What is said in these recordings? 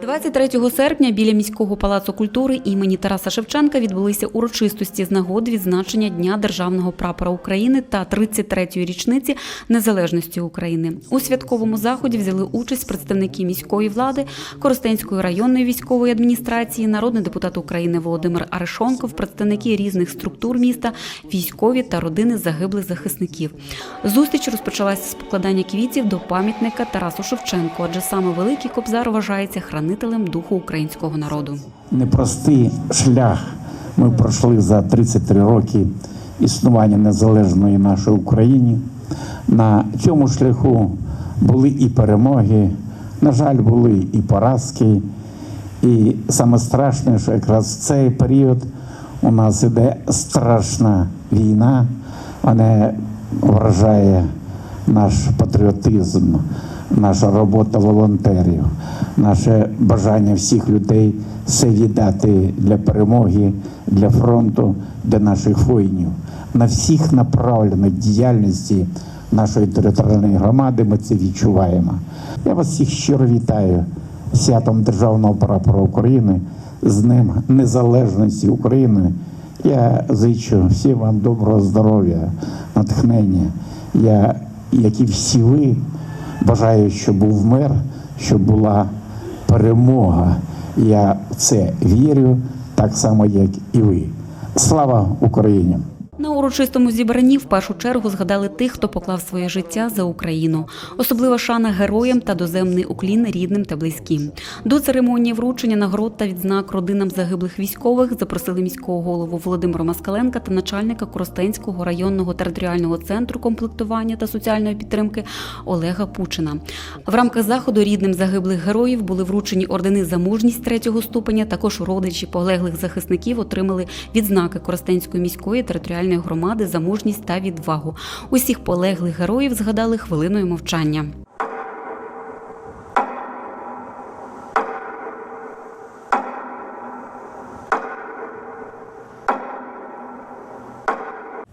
23 серпня біля міського палацу культури імені Тараса Шевченка відбулися урочистості з нагоди відзначення Дня державного прапора України та 33-ї річниці незалежності України. У святковому заході взяли участь представники міської влади, Коростенської районної військової адміністрації, народний депутат України Володимир Арешонков, представники різних структур міста, військові та родини загиблих захисників. Зустріч розпочалася з покладання квітів до пам'ятника Тарасу Шевченку, адже саме Великий Кобзар вважається хранителем духу українського народу. непростий шлях ми пройшли за 33 роки існування незалежної нашої України. На цьому шляху були і перемоги, на жаль, були і поразки. І саме страшне, що якраз в цей період у нас іде страшна війна, вона вражає наш патріотизм, наша робота волонтерів, наше бажання всіх людей все віддати для перемоги, для фронту, для наших воїнів. На всіх направлених діяльності нашої територіальної громади ми це відчуваємо. Я вас всіх щиро вітаю святом Державного прапора України, з Днем Незалежності України. Я зичу всім вам доброго здоров'я, натхнення. Я, як і всі ви, бажаю, щоб був мир, щоб була перемога. Я в це вірю, так само, як і ви. Слава Україні! На урочистому зібранні в першу чергу згадали тих, хто поклав своє життя за Україну. Особлива шана героям та доземний уклін рідним та близьким. До церемонії вручення нагород та відзнак родинам загиблих військових запросили міського голову Володимира Москаленка та начальника Коростенського районного територіального центру комплектування та соціальної підтримки Олега Пучина. В рамках заходу рідним загиблих героїв були вручені ордени за мужність третього ступеня. Також родичі полеглих захисників отримали відзнаки Коростенської міської територіальної громади за мужність та відвагу. Усіх полеглих героїв згадали хвилиною мовчання.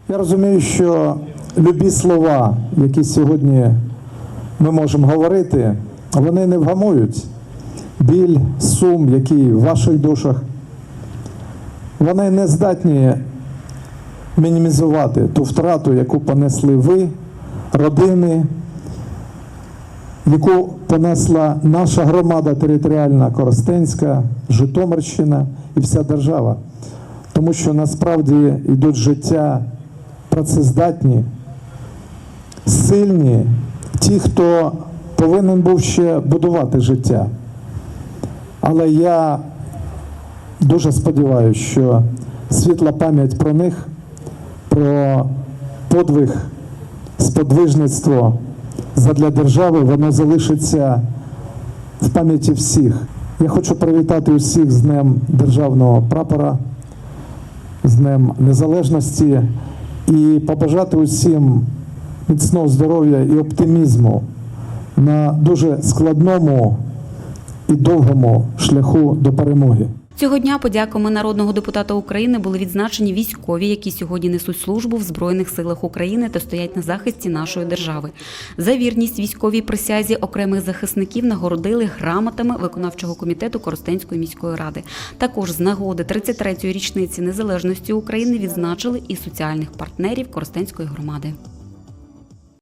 Я розумію, що любі слова, які сьогодні ми можемо говорити, вони не вгамують біль, сум, який в ваших душах. Вони не здатні мінімізувати ту втрату, яку понесли ви, родини, яку понесла наша громада територіальна Коростенська, Житомирщина і вся держава. Тому що насправді йдуть життя працездатні, сильні, ті, хто повинен був ще будувати життя. Але я дуже сподіваюся, що світла пам'ять про них, про подвиг, сподвижництво задля держави, воно залишиться в пам'яті всіх. Я хочу привітати усіх з Днем Державного прапора, з Днем Незалежності і побажати усім міцного здоров'я і оптимізму на дуже складному і довгому шляху до перемоги. Цього дня подяками народного депутата України були відзначені військові, які сьогодні несуть службу в Збройних силах України та стоять на захисті нашої держави. За вірність військовій присязі окремих захисників нагородили грамотами виконавчого комітету Коростенської міської ради. Також з нагоди 33-ї річниці незалежності України відзначили і соціальних партнерів Коростенської громади.